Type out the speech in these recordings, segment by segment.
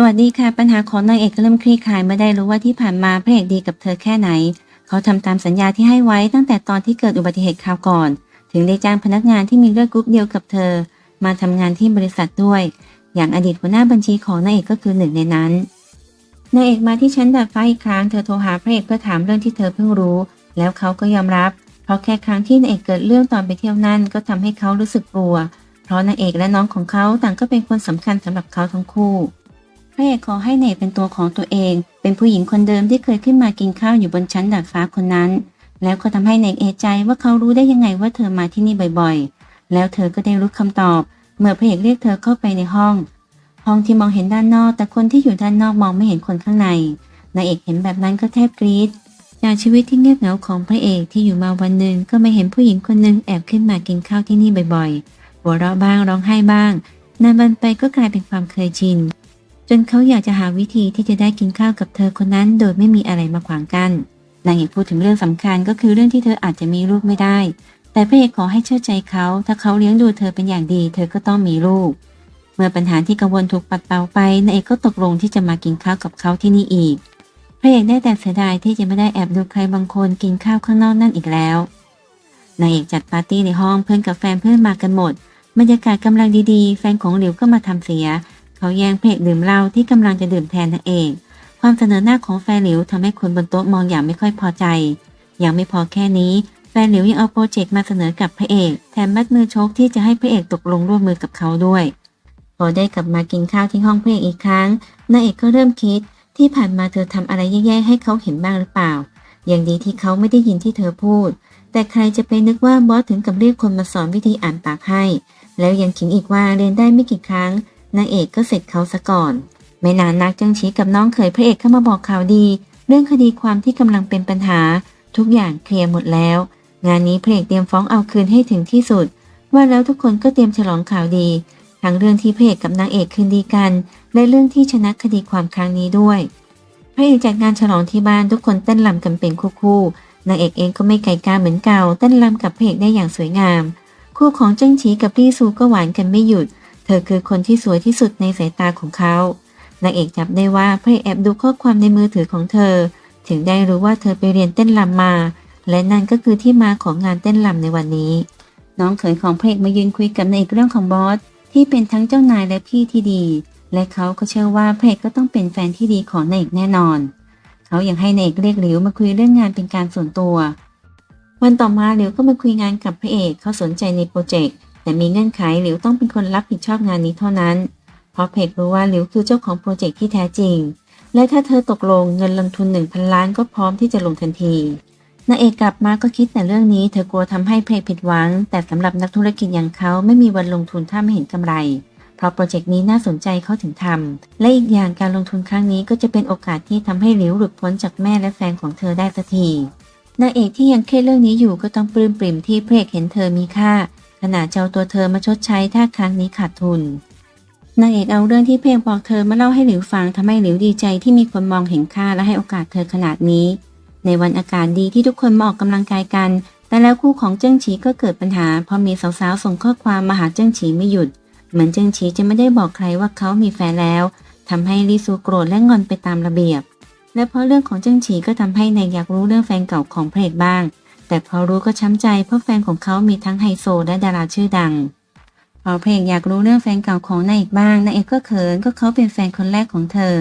สวัสดีค่ะ ปัญหาของนางเอกก็เริ่มคลี่คลายเมื่อได้รู้ว่าที่ผ่านมาพระเอกดีกับเธอแค่ไหน เขาทำตามสัญญาที่ให้ไว้ตั้งแต่ตอนที่เกิดอุบัติเหตุคราวก่อน ถึงได้จ้างพนักงานที่มีเลือดกรุ๊ปเดียวกับเธอ มาทำงานที่บริษัทด้วย อย่างอดีตหัวหน้าบัญชีของนางเอกก็คือหนึ่งในนั้นนางเอกมาที่ชั้นดาดฟ้าอีกครั้งเธอโทรหาพระเอกเพื่อถามเรื่องที่เธอเพิ่งรู้ แล้วเขาก็ยอมรับ เพราะแค่ครั้งที่นางเอกเกิดเรื่องตอนไปเที่ยวนั่นก็ทำให้เขารู้สึกกลัว เพราะนางเอกและน้องของเขาต่างก็เป็นคนสำคัญสำหรับเขาทั้งคู่ พระเอกขอให้เนกเป็นตัวของตัวเอง เป็นผู้หญิงคนเดิมที่เคยขึ้นมากินข้าวอยู่บนชั้นดาดฟ้าคนนั้น แล้วก็ทำให้เนกเอะใจว่าเขารู้ได้ยังไงว่าเธอมาที่นี่บ่อยๆ แล้วเธอก็ได้รู้คำตอบ เมื่อพระเอกเรียกเธอเข้าไปในห้อง ห้องที่มองเห็นด้านนอก แต่คนที่อยู่ด้านนอกมองไม่เห็นคนข้างในนางเอกเห็นแบบนั้นก็แทบกรี๊ดจากชีวิตที่เงียบเหงาของพระเอกที่อยู่มาวันหนึ่งก็ไม่เห็นผู้หญิงคนหนึ่งแอบขึ้นมากินข้าวที่นี่บ่อยๆ หัวเราะบ้างร้องไห้บ้างนานวันไปก็กลายเป็นความเคยชิน จนเขาอยากจะหาวิธีที่จะได้กินข้าวกับเธอคนนั้น โดยไม่มีอะไรมาขวางกันนางเอกพูดถึงเรื่องสำคัญก็คือเรื่องที่เธออาจจะมีลูกไม่ได้ แต่พระเอกขอให้เชื่อใจเขา ถ้าเขาเลี้ยงดูเธอเป็นอย่างดี เธอก็ต้องมีลูก เมื่อปัญหาที่กังวลถูกปัดเป่าไปนางเอกก็ตกลงที่จะมากินข้าวกับเขาที่นี่อีกพระเอกได้แต่เสียดายที่จะไม่ได้แอบดูใครบางคนกินข้าวข้างนอกนั่นอีกแล้วนางเอกจัดปาร์ตี้ในห้องเพื่อนกับแฟนเพื่อนมากันหมดบรรยากาศกำลังดีๆ แฟนของหลิวก็มาทำเสีย เขาแย่งเพลกดื่มเหล้าที่กำลังจะดื่มแทนนางเอกความเสนอหน้าของแฟนหลิวทำให้คนบนโต๊ะมองอย่างไม่ค่อยพอใจ ยังไม่พอแค่นี้ แฟนหลิวยังเอาโปรเจกต์มาเสนอกับพระเอก แถมมัดมือชกที่จะให้พระเอกตกลงร่วมมือกับเขาด้วย พอได้กลับมากินข้าวที่ห้องพระเอกอีกครั้งนางเอกก็เริ่มคิด ที่ผ่านมาเธอทำอะไรแย่ๆให้เขาเห็นบ้างหรือเปล่า อย่างดีที่เขาไม่ได้ยินที่เธอพูด แต่ใครจะไปนึกว่าบอสถึงกับเรียกคนมาสอนวิธีอ่านปากให้ แล้วยังขิงอีกว่าเรียนได้ไม่กี่ครั้ง นางเอกก็เสร็จเขาซะก่อน ไม่นานนักจังชีกับน้องเขยพระเอกเข้ามาบอกข่าวดี เรื่องคดีความที่กำลังเป็นปัญหา ทุกอย่างเคลียร์หมดแล้ว งานนี้พระเอกเตรียมฟ้องเอาคืนให้ถึงที่สุด ว่าแล้วทุกคนก็เตรียมฉลองข่าวดี ทั้งเรื่องที่พระเอกกับนางเอกคืนดีกัน และเรื่องที่ชนะคดีความครั้งนี้ด้วยพระเอกจัดงานฉลองที่บ้านทุกคนเต้นรำกันเป็นคู่ๆนางเอกเองก็ไม่ไกลกาเหมือนเก่าเต้นรำกับพระเอกได้อย่างสวยงาม คู่ของเจิ้งฉีกับลี่ซูก็หวานกันไม่หยุด เธอคือคนที่สวยที่สุดในสายตาของเขา นางเอกจับได้ว่าพระเอกแอบดูข้อความในมือถือของเธอ ถึงได้รู้ว่าเธอไปเรียนเต้นรำมา และนั่นก็คือที่มาของงานเต้นรำในวันนี้ น้องเขยของพระเอกมายืนคุยกับนางเอกเรื่องของบอสที่เป็นทั้งเจ้านายและพี่ที่ดี และเขาก็เชื่อว่าพระเอกก็ต้องเป็นแฟนที่ดีของนางเอกแน่นอน เขายังให้นางเอกเรียกหลิวมาคุยเรื่องงานเป็นการส่วนตัว วันต่อมาหลิวก็มาคุยงานกับพระเอกเขาสนใจในโปรเจกต์ แต่มีเงื่อนไขหลิวต้องเป็นคนรับผิดชอบงานนี้เท่านั้น เพราะเพกรู้ว่าหลิวคือเจ้าของโปรเจกต์ที่แท้จริง และถ้าเธอตกลงเงินลงทุน 1,000 ล้านก็พร้อมที่จะลงทันทีนางเอกกลับมาก็คิดแต่เรื่องนี้เธอกลัวทำให้เพกผิดหวัง แต่สำหรับนักธุรกิจอย่างเขาไม่มีวันลงทุนถ้าไม่เห็นกำไร เพราะโปรเจกต์นี้น่าสนใจเขาถึงทำและอีกอย่างการลงทุนครั้งนี้ก็จะเป็นโอกาสที่ทำให้หลิวหลุดพ้นจากแม่และแฟนของเธอได้สักทีนางเอกที่ยังเครียดเรื่องนี้อยู่ก็ต้องปลื้มปริ่มที่เพกเห็นเธอมีค่า ขนาดเจ้าตัวเธอมาชดใช้ถ้าครั้งนี้ขาดทุนนางเอกเอาเรื่องที่เพลงบอกเธอมาเล่าให้หลิวฟังทำให้หลิวดีใจที่มีคนมองเห็นค่าและให้โอกาสเธอขนาดนี้ ในวันอากาศดีที่ทุกคนมาออกกำลังกายกัน แต่แล้วคู่ของเจิ้งฉีก็เกิดปัญหาเพราะมีสาวๆส่งข้อความมาหาเจิ้งฉีไม่หยุด เหมือนเจิ้งฉีจะไม่ได้บอกใครว่าเขามีแฟนแล้วทำให้ลิซูโกรธและงอนไปตามระเบียบ และเพราะเรื่องของเจิ้งฉีก็ทำให้นายอยากรู้เรื่องแฟนเก่าของเพระเอกบ้าง แต่พอรู้ก็ช้ำใจเพราะแฟนของเขามีทั้งไฮโซและดาราชื่อดังพอเพลงอยากรู้เรื่องแฟนเก่าของนายเอกบ้างนายเอกก็เขินก็เขาเป็นแฟนคนแรกของเธอ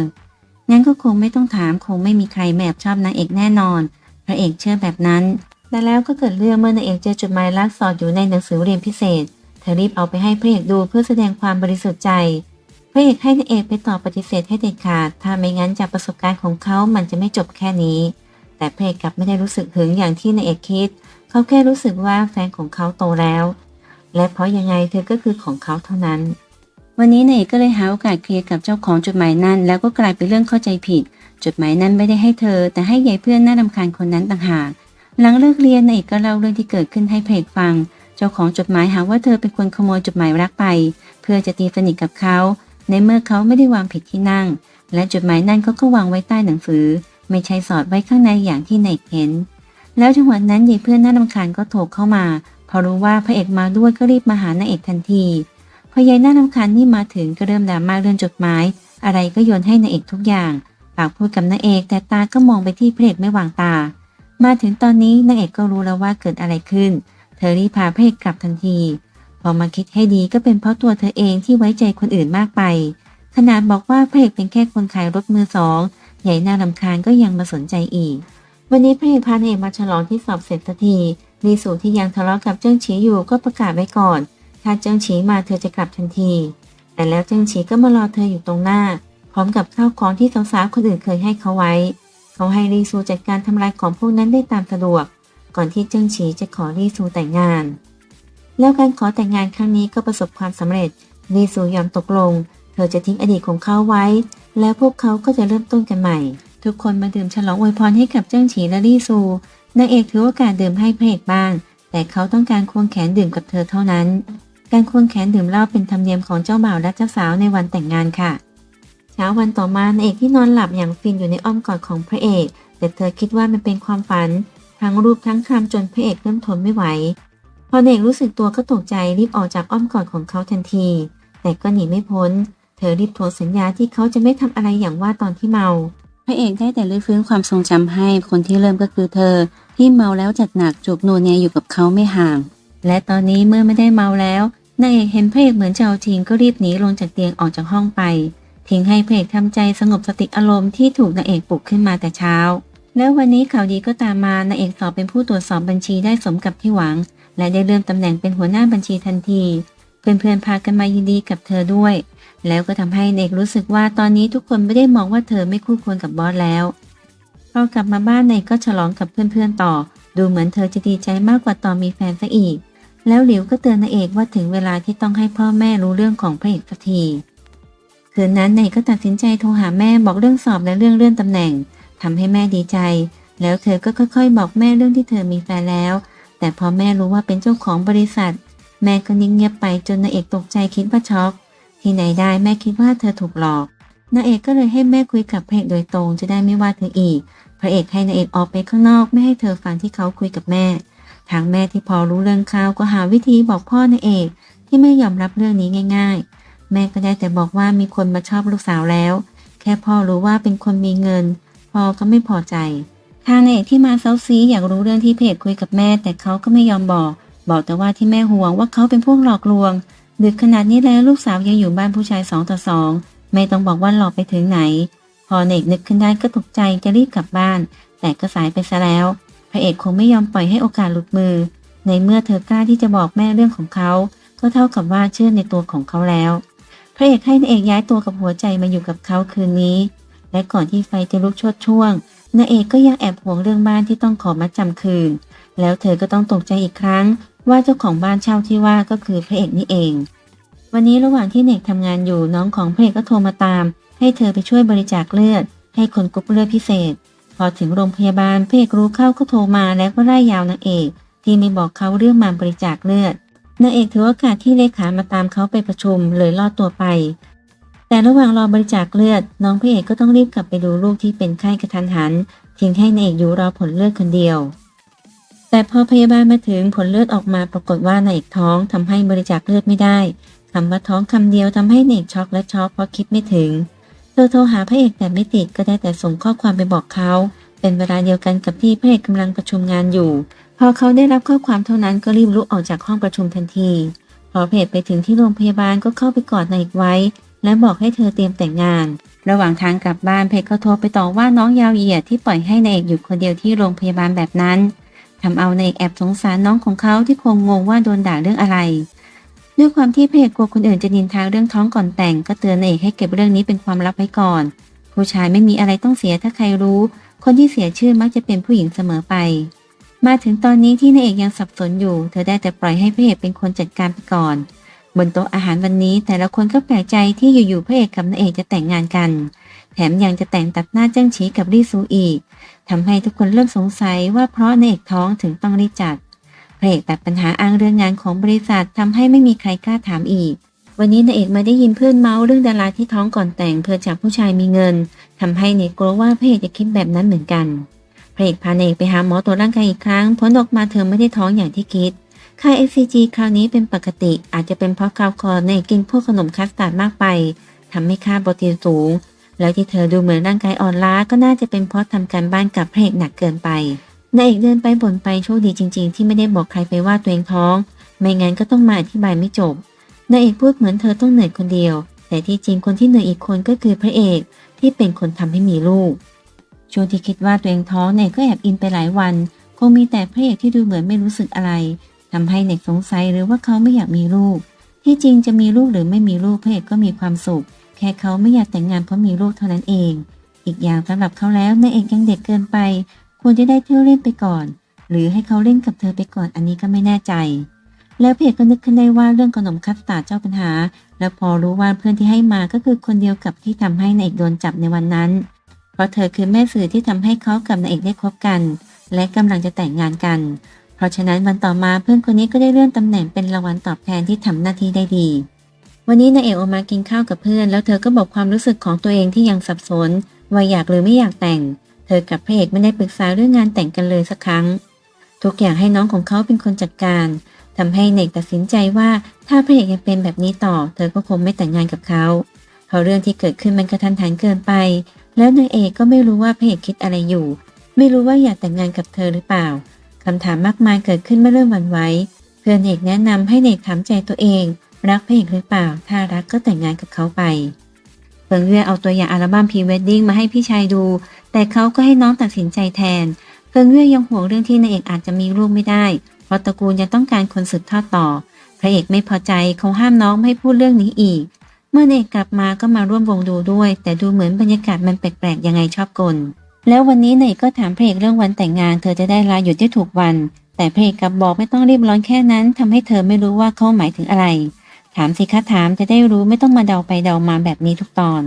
งั้นก็คงไม่ต้องถามคงไม่มีใครแมบชอบนางเอกแน่นอนพระเอกเชื่อแบบนั้น แต่แล้วก็เกิดเรื่องเมื่อนางเอกเจอจดหมายรักสอดอยู่ในหนังสือเรียนพิเศษ เธอรีบเอาไปให้พระเอกดูเพื่อแสดงความบริสุทธิ์ใจ พระเอกให้นางเอกไปตอบปฏิเสธให้เด็ดขาด ถ้าไม่งั้นจากประสบการณ์ของเขามันจะไม่จบแค่นี้ แต่พระเอกกลับไม่ได้รู้สึกหึงอย่างที่นางเอกคิด เขาแค่รู้สึกว่าแฟนของเขาโตแล้ว และเพราะยังไงเธอก็คือของเขาเท่านั้น วันนี้นายเอกก็เลยหาโอกาสเคลียร์กับเจ้าของจดหมายนั่น แล้วก็กลายเป็นเรื่องเข้าใจผิด จดหมายนั้นไม่ได้ให้เธอ แต่ให้ยายเพื่อนน่ารำคาญคนนั้นต่างหากหลังเลิกเรียนนายเอกก็เล่าเรื่องที่เกิดขึ้นให้เพกฟัง เจ้าของจดหมายหาว่าเธอเป็นคนขโมยจดหมายรักไป เพื่อจะตีสนิทกับเขา ในเมื่อเขาไม่ได้วางผิดที่นั่ง และจดหมายนั่นเขาก็วางไว้ใต้หนังสือ ไม่ใช่สอดไว้ข้างในอย่างที่นายเห็น แล้วจังหวะนั้นยายเพื่อนน่ารำคาญก็โทรเข้ามา พอรู้ว่าพระเอกมาด้วยก็รีบมาหานางเอกทันที พอยายน่ารำคาญนี่มาถึงก็เริ่มดราม่าเรื่องจดหมาย อะไรก็โยนให้นางเอกทุกอย่าง ปากพูดกับนางเอกแต่ตาก็มองไปที่พระเอกไม่วางตา มาถึงตอนนี้นางเอกก็รู้แล้วว่าเกิดอะไรขึ้น เธอรีบพาพระเอกกลับทันที พอมาคิดให้ดีก็เป็นเพราะตัวเธอเองที่ไว้ใจคนอื่นมากไป ขนาดบอกว่าพระเอกเป็นแค่คนขายรถมือสอง ใหญ่หน้าลำคาญก็ยังมาสนใจอีก วันนี้พระเอกพานเอกมาฉลองที่สอบเสร็จสักทีรีสูที่ยังทะเลาะกับเจิ้งฉีอยู่ก็ประกาศไว้ก่อน ถ้าเจิ้งฉีมาเธอจะกลับทันที แต่แล้วเจิ้งฉีก็มารอเธออยู่ตรงหน้า พร้อมกับข้าวของที่สาวๆคนอื่นเคยให้เขาไว้ เขาให้รีซูจัดการทำลายของพวกนั้นได้ตามสะดวก ก่อนที่เจิ้งฉีจะขอรีซูแต่งงาน แล้วการขอแต่งงานครั้งนี้ก็ประสบความสำเร็จรีซูยอมตกลง เธอจะทิ้งอดีตของเขาไว้ แล้วพวกเขาก็จะเริ่มต้นกันใหม่ ทุกคนมาดื่มฉลองอวยพรให้กับเจิ้งฉีและรีซูนางเอกถือโอกาสดื่มให้พระเอกบ้าง แต่เขาต้องการควงแขนดื่มกับเธอเท่านั้น การควงแขนดื่มเหล้าเป็นธรรมเนียมของเจ้าบ่าวและเจ้าสาวในวันแต่งงานค่ะ เช้าวันต่อมานางเอกที่นอนหลับอย่างฟินอยู่ในอ้อมกอดของพระเอก แต่เธอคิดว่ามันเป็นความฝัน ทั้งรูปทั้งคำจนพระเอกเริ่มทนไม่ไหว พอนางเอกรู้สึกตัวก็ตกใจรีบออกจากอ้อมกอดของเขาทันที แต่ก็หนีไม่พ้น เธอรีบทวงสัญญาที่เขาจะไม่ทำอะไรอย่างว่าตอนที่เมา พระเอกได้แต่รื้อฟื้นความทรงจำให้ คนที่เริ่มก็คือเธอ ที่เมาแล้วจัดหนักจูบนัวเนียอยู่กับเขาไม่ห่าง และตอนนี้เมื่อไม่ได้เมาแล้วนางเอกเห็นพระเอกเหมือนจะเอาจริงก็รีบหนีลงจากเตียงออกจากห้องไป ทิ้งให้พระเอกทำใจสงบสติอารมณ์ที่ถูกนางเอกปลุกขึ้นมาแต่เช้า แล้ววันนี้ข่าวดีก็ตามมานางเอกสอบเป็นผู้ตรวจสอบบัญชีได้สมกับที่หวัง และได้เลื่อนตำแหน่งเป็นหัวหน้าบัญชีทันที เพื่อนๆพากันมายินดีกับเธอด้วย แล้วก็ทำให้นางเอกรู้สึกว่าตอนนี้ทุกคนไม่ได้มองว่าเธอไม่คู่ควรกับบอสแล้ว พอกลับมาบ้านนายก็ฉลองกับเพื่อนๆต่อ ดูเหมือนเธอจะดีใจมากกว่าตอนมีแฟนซะอีก แล้วหลิวก็เตือนนายเอกว่าถึงเวลาที่ต้องให้พ่อแม่รู้เรื่องของพระเอกสักที คืนนั้นนายก็ตัดสินใจโทรหาแม่บอกเรื่องสอบและเรื่องเลื่อนตำแหน่งทำให้แม่ดีใจ แล้วเธอก็ค่อยๆ บอกแม่เรื่องที่เธอมีแฟนแล้ว แต่พอแม่รู้ว่าเป็นเจ้าของบริษัท แม่ก็นิ่งเงียบไปจนนายเอกตกใจคิดว่าช็อก ที่ไหนได้แม่คิดว่าเธอถูกหลอกนางเอกก็เลยให้แม่คุยกับพระเอกโดยตรงจะได้ไม่ว่าเธออีก พระเอกให้นางเอกออกไปข้างนอกไม่ให้เธอฟังที่เขาคุยกับแม่ ทางแม่ที่พอรู้เรื่องข่าวก็หาวิธีบอกพ่อนางเอกที่ไม่ยอมรับเรื่องนี้ง่าย ๆ แม่ก็ได้แต่บอกว่ามีคนมาชอบลูกสาวแล้ว แค่พ่อรู้ว่าเป็นคนมีเงิน พ่อก็ไม่พอใจ ทางนางเอกที่มาเซาซีอยากรู้เรื่องที่เพจคุยกับแม่ แต่เขาก็ไม่ยอมบอก บอกแต่ว่าที่แม่ห่วงว่าเขาเป็นพวกหลอกลวง ดึกขนาดนี้แล้วลูกสาวยังอยู่บ้านผู้ชายสองต่อสองไม่ต้องบอกว่าหลอกไปถึงไหน พอเนกนึกขึ้นได้ก็ตกใจจะรีบกลับบ้าน แต่ก็สายไปซะแล้ว พระเอกคงไม่ยอมปล่อยให้โอกาสหลุดมือ ในเมื่อเธอกล้าที่จะบอกแม่เรื่องของเขา ก็เท่ากับว่าเชื่อในตัวของเขาแล้ว พระเอกให้นางเอกย้ายตัวกับหัวใจมาอยู่กับเขาคืนนี้ และก่อนที่ไฟจะลุกชดช่วงนางเอกก็ยังแอบห่วงเรื่องบ้านที่ต้องขอมาจำคืน แล้วเธอก็ต้องตกใจอีกครั้ง ว่าเจ้าของบ้านเช่าที่ว่าก็คือพระเอกนี่เอง วันนี้ระหว่างที่เนกทำงานอยู่น้องของพระเอกก็โทรมาตาม ให้เธอไปช่วยบริจาคเลือด ให้คนกรุ๊ปเลือดพิเศษ พอถึงโรงพยาบาลพระเอกรู้เข้าก็โทรมาแล้วก็ไล่ยาวนางเอก ที่ไม่บอกเขาเรื่องมาบริจาคเลือดนางเอกถือโอกาสที่เลขามาตามเขาไปประชุมเลยลอดตัวไป แต่ระหว่างรอบริจาคเลือด น้องพระเอกก็ต้องรีบกลับไปดูลูกที่เป็นไข้กระทันหันทิ้งให้นางเอกอยู่รอผลเลือดคนเดียว แต่พอพยาบาลมาถึงผลเลือดออกมาปรากฏว่านางเอกท้องทำให้บริจาคเลือดไม่ได้คำว่าท้องคำเดียวทำให้นางเอกช็อกและช็อกเพราะคิดไม่ถึงเธอโทรหาพระเอกแต่ไม่ติดก็ได้แต่ส่งข้อความไปบอกเขา เป็นเวลาเดียวกันกับที่พระเอกกำลังประชุมงานอยู่ พอเขาได้รับข้อความเท่านั้นก็รีบลุกออกจากห้องประชุมทันที พอพระเอกไปถึงที่โรงพยาบาลก็เข้าไปกอดนางเอกไว้ และบอกให้เธอเตรียมแต่งงาน ระหว่างทางกลับบ้านเพชรก็โทรไปต่อว่าน้องยาวเหยียดที่ปล่อยให้นายเอกอยู่คนเดียวที่โรงพยาบาลแบบนั้น ทำเอาในเอกแอบสงสารน้องของเขาที่คงงงว่าโดนด่าเรื่องอะไร ด้วยความที่เพจกลัวคนอื่นจะนินทาเรื่องท้องก่อนแต่ง ก็เตือนนเอกให้เก็บเรื่องนี้เป็นความลับไว้ก่อน ผู้ชายไม่มีอะไรต้องเสียถ้าใครรู้ คนที่เสียชื่อมักจะเป็นผู้หญิงเสมอไป มาถึงตอนนี้ที่นายเอกยังสับสนอยู่ เธอได้แต่ปล่อยให้พระเอกเป็นคนจัดการไปก่อน บนโต๊ะอาหารวันนี้ แต่ละคนก็แปลกใจที่อยู่ๆพระเอกกับนางเอกจะแต่งงานกัน แถมยังจะแต่งตัดหน้าเจ้างฉีกับรี่ซูอีก ทำให้ทุกคนเริ่มสงสัยว่าเพราะนางเอกท้องถึงต้องรีจัดพระเอกตัดปัญหาอ้างเรื่องงานของบริษัททำให้ไม่มีใครกล้าถามอีก วันนี้นางเอกมาได้ยินเพื่อนเมาส์เรื่องดาราที่ท้องก่อนแต่งเพื่อจับผู้ชายมีเงินทำให้เนกกลัวว่าพระเอกจะคิดแบบนั้นเหมือนกันพระเอกพาเนกไปหาหมอตรวจร่างกายอีกครั้งผลออกมาเธอไม่ได้ท้องอย่างที่คิด ค่า FCG คราวนี้เป็นปกติ อาจจะเป็นเพราะคราวคอเนกกินพวกขนมคัสตาร์ดมากไปทำให้ค่าโปรตีนสูง แล้วที่เธอดูเหมือนร่างกายอ่อนล้าก็น่าจะเป็นเพราะทำการบ้านกับพระเอกหนักเกินไปนายเอกเดินไปบ่นไปโชคดีจริง ๆ ที่ไม่ได้บอกใครไปว่าตัวเองท้อง ไม่งั้นก็ต้องมาอธิบายไม่จบนายเอกพูดเหมือนเธอต้องเหนื่อยคนเดียว แต่ที่จริงคนที่เหนื่อยอีกคนก็คือพระเอกที่เป็นคนทำให้มีลูกช่วงที่คิดว่าตัวเองท้องเนกก็แอบอินไปหลายวัน คงมีแต่พระเอกที่ดูเหมือนไม่รู้สึกอะไรทำให้เนกสงสัยหรือว่าเขาไม่อยากมีลูก ที่จริงจะมีลูกหรือไม่มีลูกพระเอกก็มีความสุข แค่เขาไม่อยากแต่งงานเพราะมีลูกเท่านั้นเอง อีกอย่างสำหรับเขาแล้วนายเอกยังเด็กเกินไป ควรจะได้เที่ยวเล่นไปก่อน หรือให้เขาเล่นกับเธอไปก่อนอันนี้ก็ไม่แน่ใจ แล้วเพจก็นึกขึ้นได้ว่าเรื่องขนมคัสตาร์ดเจ้าปัญหา แล้วพอรู้ว่าเพื่อนที่ให้มาก็คือคนเดียวกับที่ทำให้นายเอกโดนจับในวันนั้น เพราะเธอคือแม่สื่อที่ทำให้เขากับนายเอกได้คบกัน และกำลังจะแต่งงานกัน เพราะฉะนั้นวันต่อมาเพื่อนคนนี้ก็ได้เลื่อนตำแหน่งเป็นรางวัลตอบแทนที่ทำหน้าที่ได้ดี วันนี้นายเอกออกมากินข้าวกับเพื่อน แล้วเธอก็บอกความรู้สึกของตัวเองที่ยังสับสนว่าอยากหรือไม่อยากแต่ง เธอกับพระเอกไม่ได้ปรึกษาเรื่องงานแต่งกันเลยสักครั้ง ทุกอย่างให้น้องของเขาเป็นคนจัดการทำให้เนกตัดสินใจว่าถ้าพระเอกยังเป็นแบบนี้ต่อ เธอก็คงไม่แต่งงานกับเขาเพราะเรื่องที่เกิดขึ้นมันกระทันหันเกินไป แล้วนางเอกก็ไม่รู้ว่าพระเอกคิดอะไรอยู่ ไม่รู้ว่าอยากแต่งงานกับเธอหรือเปล่าคำถามมากมายเกิดขึ้นเมื่อเริ่มหวันไหวเพื่อนเอกแนะนำให้เนกถามใจตัวเอง รักพระเอกหรือเปล่า ถ้ารักก็แต่งงานกับเขาไปเฟิงเวียเอาตัวอย่างอัลบั้มพรีเวดดิ้งมาให้พี่ชายดู แต่เขาก็ให้น้องตัดสินใจแทน เฟิงเวียยังห่วงเรื่องที่นางเอกอาจจะมีลูกไม่ได้ เพราะตระกูลยังต้องการคนสืบทอดต่อ พระเอกไม่พอใจเขาห้ามน้องไม่พูดเรื่องนี้อีก เมื่อนางเอกกลับมาก็มาร่วมวงดูด้วย แต่ดูเหมือนบรรยากาศมันแปลกๆยังไงชอบกล แล้ววันนี้นายเอกก็ถามพระเอกเรื่องวันแต่งงาน เธอจะได้ลาหยุดได้ถูกวัน แต่พระเอกกลับบอกไม่ต้องรีบร้อนแค่นั้นทำให้เธอไม่รู้ว่าเขาหมายถึงอะไร ถามสิคะถามจะได้รู้ไม่ต้องมาเดาไปเดามาแบบนี้ทุกตอน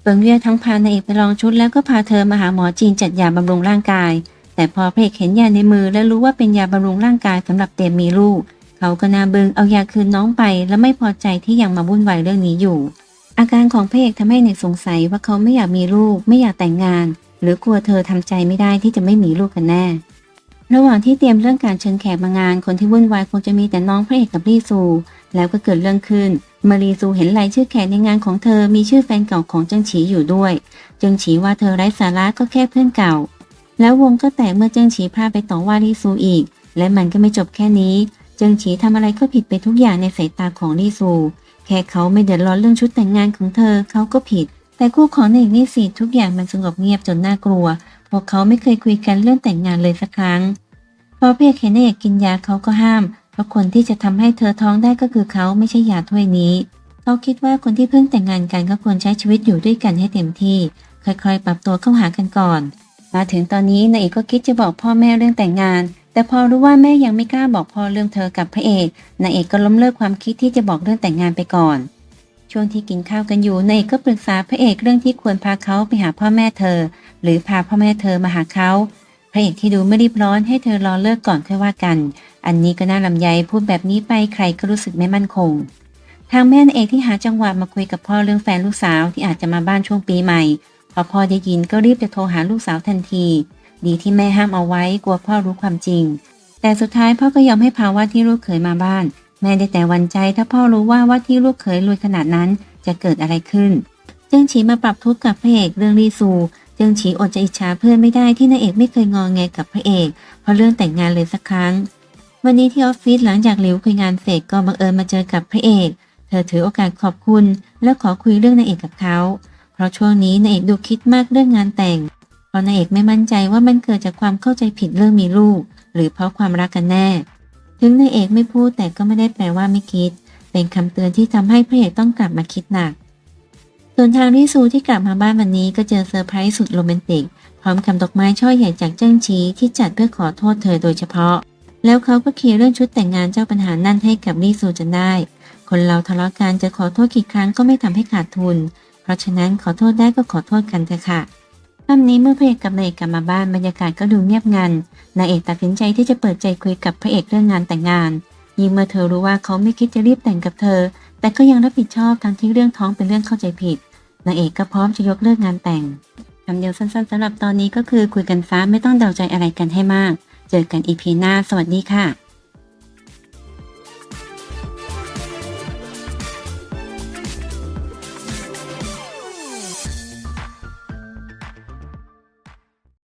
เฟิงเวียทั้งพานายเอกไปลองชุดแล้วก็พาเธอมาหาหมอจีนจัดยาบำรุงร่างกาย แต่พอพระเอกเห็นยาในมือและรู้ว่าเป็นยาบำรุงร่างกายสำหรับเตรียมมีลูก เขาก็นาบึงเอายาคืนน้องไป และไม่พอใจที่ยังมาวุ่นวายเรื่องนี้อยู่ อาการของพระเอกทำให้เนกสงสัยว่าเขาไม่อยากมีลูก ไม่อยากแต่งงาน หรือกลัวเธอทำใจไม่ได้ที่จะไม่มีลูกกันแน่ ระหว่างที่เตรียมเรื่องการเชิญแขกมางานคนที่วุ่นวายคงจะมีแต่น้องพระเอกกับลี่ซู แล้วก็เกิดเรื่องขึ้นมื่อลีซูเห็นรายชื่อแขกในงานของเธอมีชื่อแฟนเก่าของเจิงฉีอยู่ด้วย เจิงฉีว่าเธอไร้สาระก็แค่เพื่อนเก่า แล้ววงก็แตกเมื่อเจิงฉีพาไปต่อว่าลีซูอีก และมันก็ไม่จบแค่นี้ เจิงฉีทำอะไรก็ผิดไปทุกอย่างในสายตาของลีซู แค่เขาไม่เดือดร้อนเรื่องชุดแต่งงานของเธอเขาก็ผิด แต่คู่ของนายเอกนี่สิทุกอย่างมันสงบเงียบจนน่ากลัวพวกเขาไม่เคยคุยกันเรื่องแต่งงานเลยสักครั้งพอเพียกเห็นนายเอกกินยาเขาก็ห้าม ราะคนที่จะทำให้เธอท้องได้ก็คือเขาไม่ใช่ยาถ้วยนี้ เขาคิดว่าคนที่เพิ่งแต่งงานกันก็ควรใช้ชีวิตอยู่ด้วยกันให้เต็มที่ ค่อยๆ ปรับตัวเข้าหากันก่อน มาถึงตอนนี้นายเอกก็คิดจะบอกพ่อแม่เรื่องแต่งงาน แต่พอรู้ว่าแม่ยังไม่กล้าบอกพ่อเรื่องเธอกับพระเอกนายเอกก็ล้มเลิกความคิดที่จะบอกเรื่องแต่งงานไปก่อน ช่วงที่กินข้าวกันอยู่นายเอกก็ปรึกษาพระเอกเรื่องที่ควรพาเขาไปหาพ่อแม่เธอ หรือพาพ่อแม่เธอมาหาเขา ระเอกที่ดูไม่รีบร้อนให้เธอรอเลิกก่อนค่อยว่ากัน อันนี้ก็น่าลำไยพูดแบบนี้ไปใครก็รู้สึกไม่มั่นคง ทางแม่นเอกที่หาจังหวะมาคุยกับพ่อเรื่องแฟนลูกสาวที่อาจจะมาบ้านช่วงปีใหม่ พอพ่อได้ยินก็รีบจะโทรหาลูกสาวทันที ดีที่แม่ห้ามเอาไว้กลัวพ่อรู้ความจริง แต่สุดท้ายพ่อก็ยอมให้พาว่าที่ลูกเขยมาบ้าน แม่ได้แต่วันใจถ้าพ่อรู้ว่าว่าที่ลูกเขยรวยขนาดนั้นจะเกิดอะไรขึ้นจิ้งฉีมาปรับทุกข์กับพระเอกเรื่องรีซู เจิงฉีอดจะอิจฉาเพื่อนไม่ได้ที่นายเอกไม่เคยงอแงกับพระเอก เพราะเรื่องแต่งงานเลยสักครั้ง วันนี้ที่ออฟฟิศหลังจากหลิวคุยงานเสร็จก็บังเอิญมาเจอกับพระเอก เธอถือโอกาสขอบคุณ และขอคุยเรื่องนายเอกกับเขา เพราะช่วงนี้นายเอกดูคิดมากเรื่องงานแต่ง เพราะนายเอกไม่มั่นใจว่ามันเกิดจากความเข้าใจผิดเรื่องมีลูก หรือเพราะความรักกันแน่ ถึงนายเอกไม่พูดแต่ก็ไม่ได้แปลว่าไม่คิด เป็นคำเตือนที่ทำให้พระเอกต้องกลับมาคิดหนัก ส่วนทางริซูที่กลับมาบ้านวันนี้ก็เจอเซอร์ไพรส์สุดโรแมนติก พร้อมกับดอกไม้ช่อใหญ่จากเจิ้งชีที่จัดเพื่อขอโทษเธอโดยเฉพาะ แล้วเขาก็เคลียร์เรื่องชุดแต่งงานเจ้าปัญหานั่นให้กับริซูจนได้ คนเราทะเลาะกันจะขอโทษกี่ครั้งก็ไม่ทำให้ขาดทุน เพราะฉะนั้นขอโทษได้ก็ขอโทษกันเถอะค่ะค่ำนี้เมื่อพระเอกกับนายเอกกลับมาบ้านบรรยากาศก็ดูเงียบงันนายเอกตัดสินใจที่จะเปิดใจคุยกับพระเอกเรื่องงานแต่งงานยิ่งเมื่อเธอรู้ว่าเขาไม่คิดจะรีบแต่งกับเธอ แต่ก็ยังรับผิดชอบทั้งที่เรื่องท้องเป็นเรื่องเข้าใจผิด นางเอกก็พร้อมจะยกเลิกงานแต่งคำเดียวสั้นๆสำหรับตอนนี้ก็คือคุยกันฟ้าไม่ต้องเดาใจอะไรกันให้มาก เจอกันอีพีหน้า สวัสดีค่ะ